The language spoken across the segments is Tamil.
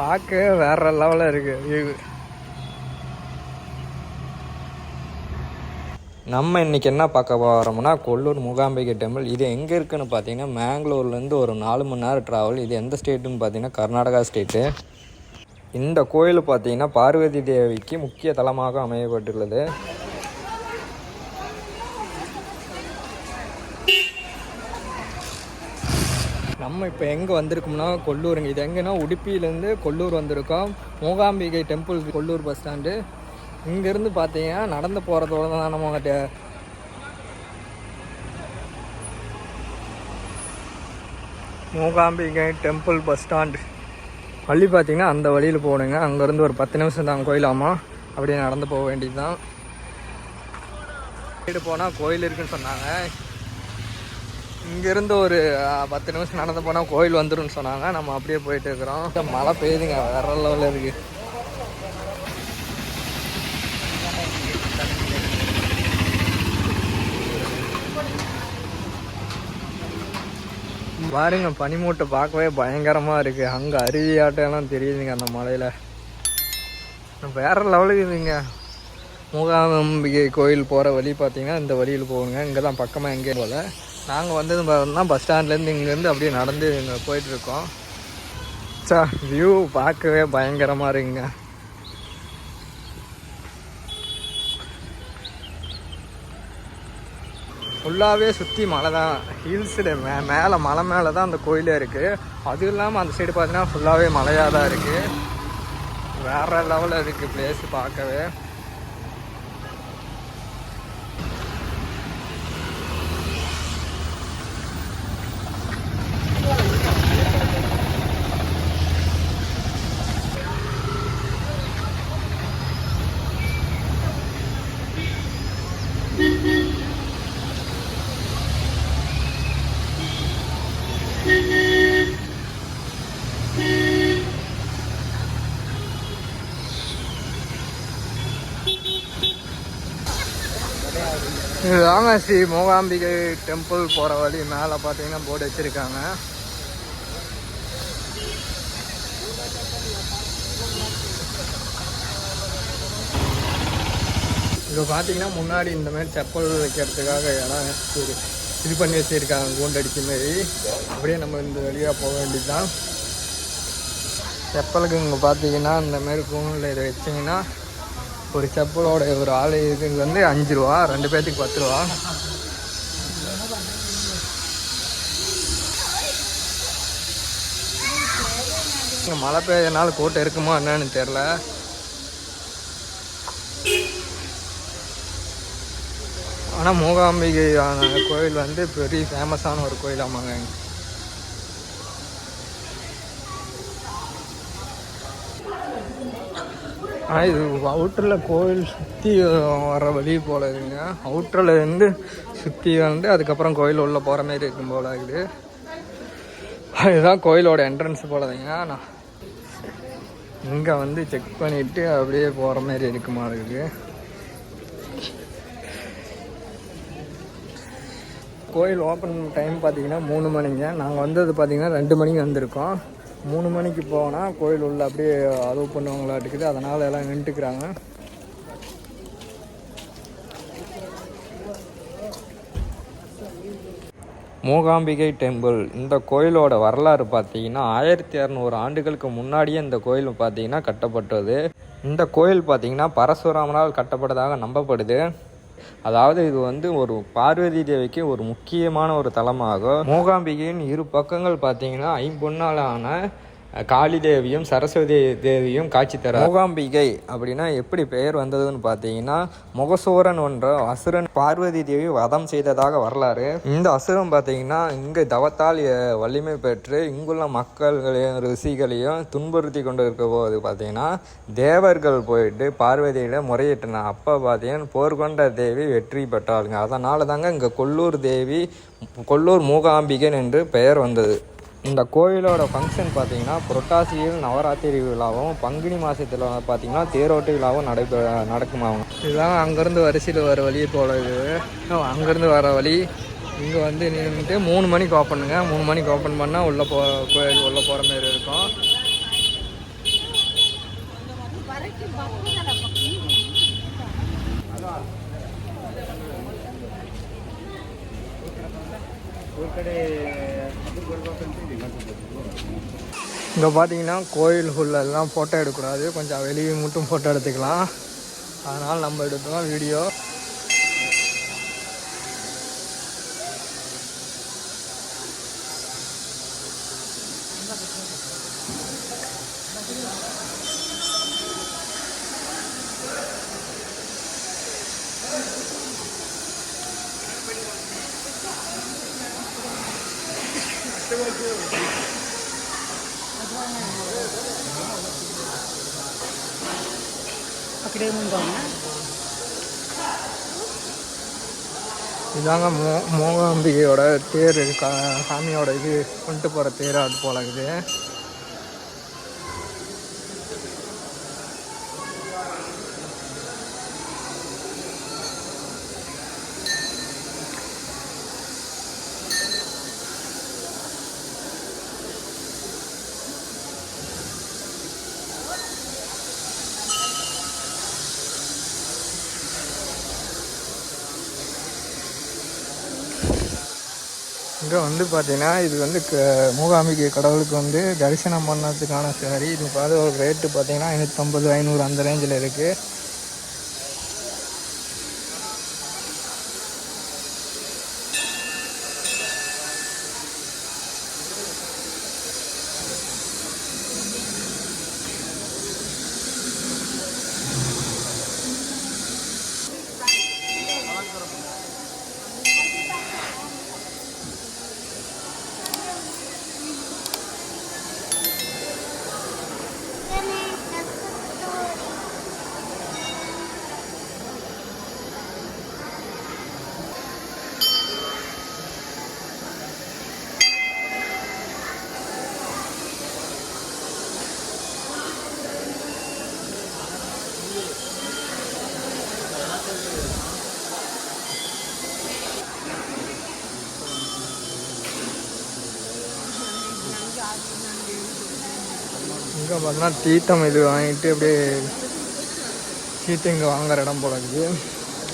பார்க்க வேற லெவலில் இருக்கு. வியூ நம்ம இன்னைக்கு என்ன பார்க்க போகிறோம்னா கொல்லூர் மூகாம்பிகை டெம்பிள் இது எங்கே இருக்குன்னு பார்த்தீங்கன்னா மேங்களூர்லேருந்து ஒரு நாலு மணி நேரம் ட்ராவல் இது எந்த ஸ்டேட்டுன்னு பார்த்தீங்கன்னா கர்நாடகா ஸ்டேட்டு இந்த கோயில் பார்த்தீங்கன்னா பார்வதி தேவிக்கு முக்கிய தலமாக அமையப்பட்டுள்ளது. நம்ம இப்போ எங்கே வந்திருக்கோம்னா கொல்லூருங்க இது எங்கன்னா உடுப்பியிலேருந்து கொல்லூர் வந்திருக்கோம். Mookambika temple Kollur bus stand. இங்கேருந்து பார்த்தீங்கன்னா நடந்து போகிறதோட தான் நம்ம டெ- மூகாம்பிகை டெம்பிள் பஸ் ஸ்டாண்டு. வழி பார்த்தீங்கன்னா அந்த வழியில் போகணுங்க அங்கேருந்து ஒரு பத்து நிமிஷம் தான் கோயிலாமா. அப்படியே நடந்து போக வேண்டியது தான் போனால் கோயில் இருக்குன்னு சொன்னாங்க. இங்கேருந்து ஒரு பத்து நிமிஷம் நடந்து போனால் கோயில் வந்துடும் சொன்னாங்க. நம்ம அப்படியே போயிட்டு இருக்கிறோம். மழை பெய்யுதுங்க. வேற லெவலில் இருக்கு. பாருங்க பனிமூட்டை பார்க்கவே பயங்கரமாக இருக்குது அங்கே அருவி ஆட்டம்லாம் தெரியுதுங்க அந்த மலையில். வேற லெவலுக்கு இதுங்க மூகாம்பிகை கோயில் போகிற வழி பார்த்தீங்கன்னா இந்த வழியில் போகுங்க இங்கே தான் பக்கமாக எங்கேயும் போகல. நாங்கள் வந்தது பார்த்தோம்னா பஸ் ஸ்டாண்ட்லேருந்து இங்கேருந்து அப்படியே நடந்து இங்கே போயிட்டுருக்கோம். சார் வியூ பார்க்கவே பயங்கரமாக இருக்குங்க. ஃபுல்லாகவே சுற்றி மலை தான். ஹில்ஸில் மே மேலே மலை மேலே தான் அந்த கோயிலே இருக்குது அதுவும் இல்லாமல் அந்த சைடு பார்த்தீங்கன்னா ஃபுல்லாகவே மலையாக தான் இருக்குது வேறு லெவலில் இருக்குது பிளேஸ் பார்க்கவே. இதுதாங்க ஸ்ரீ மூகாம்பிகை டெம்பிள் போகிற வழி. மேலே பார்த்தீங்கன்னா போர்டு வச்சுருக்காங்க. இப்போ பார்த்தீங்கன்னா முன்னாடி இந்த மாதிரி செப்பல் வைக்கிறதுக்காக இடம் இது- இது பண்ணி வச்சுருக்காங்க கூண்டடிச்சு மாரி அப்படியே நம்ம இந்த வழியாக போக வேண்டியது தான் செப்பலுக்கு இங்கே பார்த்தீங்கன்னா இந்த மாதிரி கூண்டில் இதை வச்சிங்கன்னா ஒரு செப்பலோட ஒரு ஆள் இதுக்கு வந்து அஞ்சு ரூபா ரெண்டு பேர்த்துக்கு பத்து ரூபா. இங்கே மழை பெய்யறதுனால கூட்டம் இருக்குமா என்னன்னு தெரில ஆனால் மூகாம்பிகை கோயில் வந்து பெரிய ஃபேமஸான ஒரு கோயிலாமாங்க ஆனால் இது அவுட்டரில் கோயில் சுற்றி வர வழி போல இருக்குங்க. அவுட்டரில் இருந்து சுற்றி வந்து அதுக்கப்புறம் கோயில் உள்ளே போகிற மாதிரி இருக்கும் போல இருக்குது. அதுதான் கோயிலோட என்ட்ரன்ஸ் போலதுங்க நான் இங்கே வந்து செக் பண்ணிவிட்டு அப்படியே போகிற மாதிரி இருக்குமா இருக்குது. கோயில் ஓப்பன் டைம் பார்த்தீங்கன்னா மூணு மணிங்க. நாங்கள் வந்தது பார்த்தீங்கன்னா ரெண்டு மணிக்கு வந்திருக்கோம். மூணு மணிக்கு போனால் கோயில் உள்ள அப்படியே அலோவ் பண்ணுவாங்களாட்டுக்குது. அதனால் எல்லாம் நின்றுக்கிறாங்க மூகாம்பிகை டெம்பிள் இந்த கோயிலோட வரலாறு பார்த்தீங்கன்னா ஆயிரத்தி இரநூறு ஆண்டுகளுக்கு முன்னாடியே இந்த கோயில் பார்த்தீங்கன்னா கட்டப்பட்டது. இந்த கோயில் பார்த்தீங்கன்னா பரசுராமனால் கட்டப்பட்டதாக நம்பப்படுது. அதாவது இது வந்து ஒரு பார்வதி தேவிக்கு ஒரு முக்கியமான ஒரு தலமாகும் மூகாம்பிகையின் இரு பக்கங்கள் பார்த்தீங்கன்னா ஐம்பொன்னாலான காளி தேவியும் சரஸ்வதி தேவியும் காட்சி தர மூகாம்பிகை அப்படின்னா எப்படி பெயர் வந்ததுன்னு பார்த்தீங்கன்னா முகசூரன் என்ற அசுரன் பார்வதி தேவி வதம் செய்ததாக வரலாறு. இந்த அசுரன் பார்த்தீங்கன்னா இங்கே தவத்தால் வலிமை பெற்று இங்குள்ள மக்கள்களையும் ரிஷிகளையும் துன்புறுத்தி கொண்டு இருக்க போது பார்த்தீங்கன்னா தேவர்கள் போயிட்டு பார்வதியிடம் முறையிட்டன. அப்போ பார்த்தீங்கன்னா போர்கொண்ட தேவி வெற்றி பெற்றாளுங்க. அதனால தாங்க இங்கே கொல்லூர் தேவி கொல்லூர் மூகாம்பிகன் என்று பெயர் வந்தது. இந்த கோயிலோட ஃபங்க்ஷன் பார்த்திங்கன்னா புரட்டாசியில் நவராத்திரி விழாவும் பங்குனி மாதத்தில் பார்த்தீங்கன்னா தேரோட்டு விழாவும் நடைபெ நடக்குமாவும் இதுதான் அங்கேருந்து வரிசையில் வர வழி போல இது அங்கேருந்து வர வழி. இங்கே வந்து நின்றுட்டு மூணு மணிக்கு ஓப்பனுங்க மூணு மணிக்கு ஓப்பன் பண்ணால் உள்ளே போ கோயில் உள்ளே போகிற மாரி இருக்கும். ஒரு கடை இங்கே பார்த்தீங்கன்னா கோயில் எல்லாம் ஃபோட்டோ எடுக்கக்கூடாது. கொஞ்சம் வெளியே மட்டும் ஃபோட்டோ எடுத்துக்கலாம். அதனால் நம்ம எடுத்தோம் வீடியோ இதாங்க மோ மோகாம்பிகையோட தேர் கா சாமியோட இது கொண்டு போகிற தேர் அது போல இருக்குது. இங்கே வந்து பார்த்தீங்கன்னா இது வந்து க மூகாம்பிகை கடவுளுக்கு வந்து தரிசனம் பண்ணதுக்கான சாரி இது பார்த்து ஒரு ரேட்டு பார்த்தீங்கன்னா ஐநூற்றம்பது ஐநூறு அந்த ரேஞ்சில் இருக்குது பார்த்தோன்னா தீட்டம் தீர்த்தம் இது வாங்கிட்டு அப்படியே தீர்த்தம் இங்கே வாங்குற இடம் போல இருக்குது.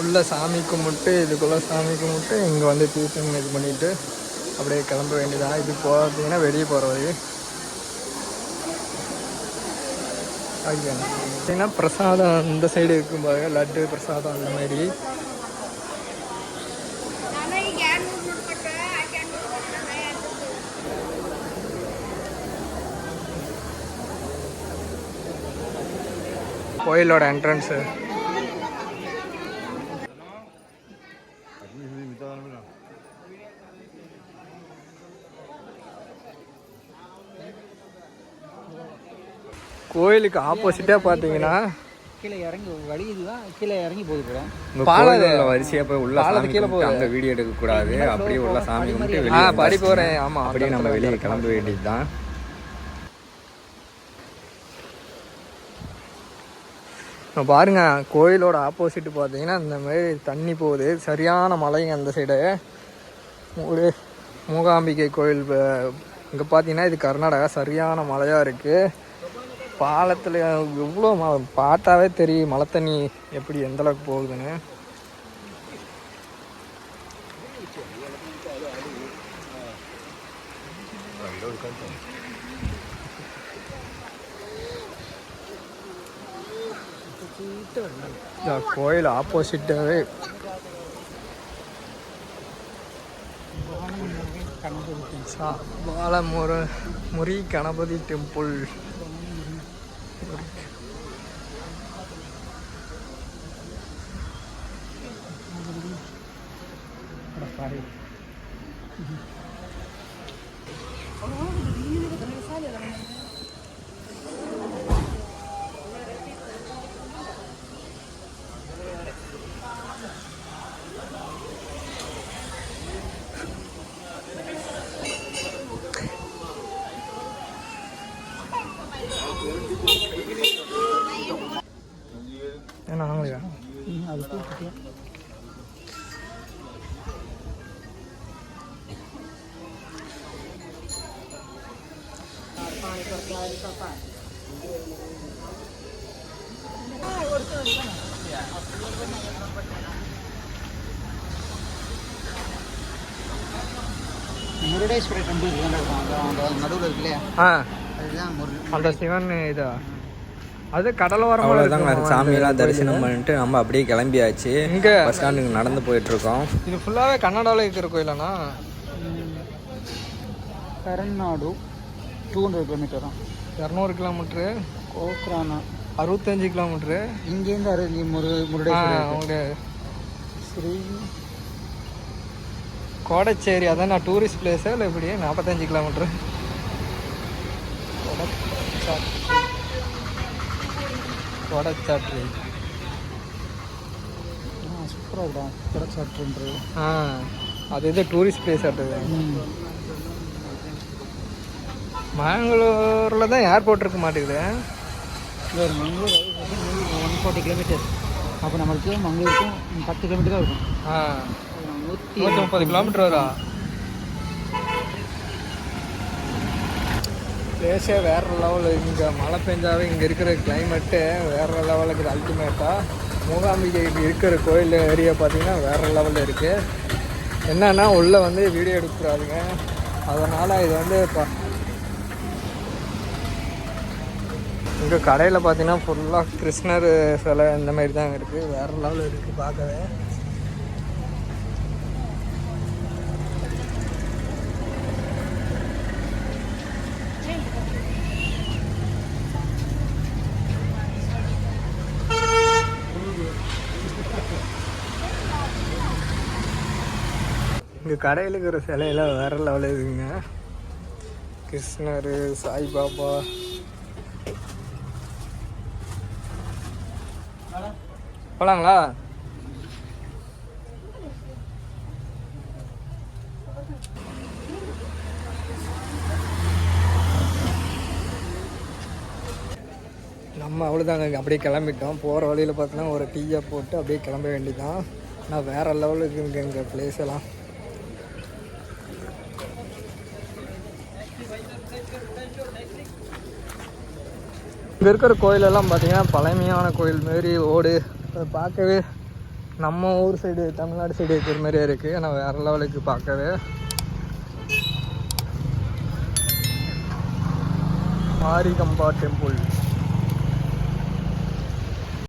உள்ள சாமி கும்பிட்டு இதுக்குள்ளே சாமி கும்பிட்டு இங்கே வந்து தீர்த்தம் இது பண்ணிவிட்டு அப்படியே கிளம்ப வேண்டியதான் இது போகிறீங்கன்னா வெளியே போகிறது ஓகே பார்த்தீங்கன்னா பிரசாதம் இந்த சைடு இருக்கும் பாருங்கள் லட்டு பிரசாதம் அந்த மாதிரி. கோயிலோட என்ட்ரன்ஸு கோயிலுக்கு ஆப்போசிட்டாக பார்த்தீங்கன்னா கீழே இறங்கி வழி இதுதான் கீழே இறங்கி போகுது கூட இந்த பாலது கோயில்ல வரிசையா போய் உள்ள சாமி கீழே போகுது. அங்க வீடியோ எடுக்க கூடாது அப்படியே உள்ள சாமி கும்பிட்டு ஆ வெளியே படி போகிறேன் ஆமாம் அப்படியே நம்ம வெளியே கிளம்ப வேண்டியதுதான். இப்போ பாருங்க கோயிலோட ஆப்போசிட் பார்த்தீங்கன்னா இந்த மாதிரி தண்ணி போகுது. சரியான மலைங்க அந்த சைடு ஒரு மூகாம்பிகை கோயில் இங்கே பார்த்தீங்கன்னா இது கர்நாடகா. சரியான மலையாக இருக்குது பாலத்தில் எவ்வளோ ம பார்த்தாவே தெரியும் மழை தண்ணி எப்படி எந்தளவுக்கு போகுதுன்னு. கோயில் ஆப்போசிட்டாகவே பாலமுர முரி கணபதி டெம்பிள் ஏன்னா முருடேஸ்வரர் டெம்பிள் இதுதான் இருக்கும். அந்த அந்த நடுவில் இருக்கு இல்லையா? ஆ. அதுதான் முரு அந்த சிவன் இதா. அது அவ்வளோதாங்க இருக்கும் சாமியெல்லாம் தரிசனம். பண்ணிட்டு நம்ம அப்படியே கிளம்பியாச்சு. இங்க பஸ் ஸ்டாண்டுக்கு நடந்து போயிட்டு இருக்கோம் இது ஃபுல்லாகவே கர்நாடகாவில் இருக்கிற கோயிலாண்ணா? கரநாடு. டூ ஹண்ட்ரட் கிலோமீட்டர் இரநூறு கிலோமீட்ரு கோக்ரானா அறுபத்தஞ்சு கிலோமீட்ரு இங்கேருந்து அரு முரு அவங்க ஸ்ரீ கோடச்சேரி அதான் நான் டூரிஸ்ட் பிளேஸு இல்லை இப்படி நாற்பத்தஞ்சு கிலோமீட்ரு கோடச்சாட்ரி சூப்பராக இருக்கா கிடச்சாட்டுன்றது ஆ அது இது டூரிஸ்ட் பிளேஸ் அடுத்தது மேங்களூரில் தான் ஏர்போர்ட் இருக்க மாட்டேங்குது. Mangalore one forty kilometre. அப்போ நம்மளுக்கு மங்களூருக்கும் பத்து கிலோமீட்டர் தான் இருக்கும். ஆ. நூற்றி நூற்றி முப்பது கிலோமீட்டர் வரா பிளேஸே வேறு லெவலு இங்கே மழை பெஞ்சாவே இங்கே இருக்கிற கிளைமேட்டு வேறு லெவலில் இருக்குது அல்டிமேட்டாக மூகாம்பிகை இருக்கிற கோயில் ஏரியா பார்த்தீங்கன்னா வேறு லெவலில் இருக்குது என்னன்னா உள்ளே வந்து வீடியோ எடுக்கக்கூடாதுங்க அதனால் இது வந்து இப்போ இங்கே கடையில் பார்த்தீங்கன்னா ஃபுல்லாக கிருஷ்ணர் சிலை இந்த மாதிரி தான் இருக்குது வேறு லெவலில் இருக்குது பார்க்கவே. இங்கே கடையில் இருக்கிற சிலையெல்லாம் வேற லெவலில் இருக்குங்க. கிருஷ்ணர் சாய்பாபா போலாங்களா? நம்ம அவ்வளோதாங்க அப்படியே கிளம்பிட்டோம். போகிற வழியில் பார்த்தோன்னா ஒரு டீயை போட்டு அப்படியே கிளம்ப வேண்டியதான் ஆனால் வேறு லெவலுக்கு இங்கே இங்கே பிளேஸ் எல்லாம். இங்கே இருக்கிற கோயிலெல்லாம் பார்த்தீங்கன்னா பழமையான கோயில் மாரி ஓடு அதை பார்க்கவே நம்ம ஊர் சைடு தமிழ்நாடு சைடு இருக்கிற மாதிரியே இருக்குது ஆனால் வேறு லெவலுக்கு பார்க்கவே. மாரிகம்பா டெம்பிள்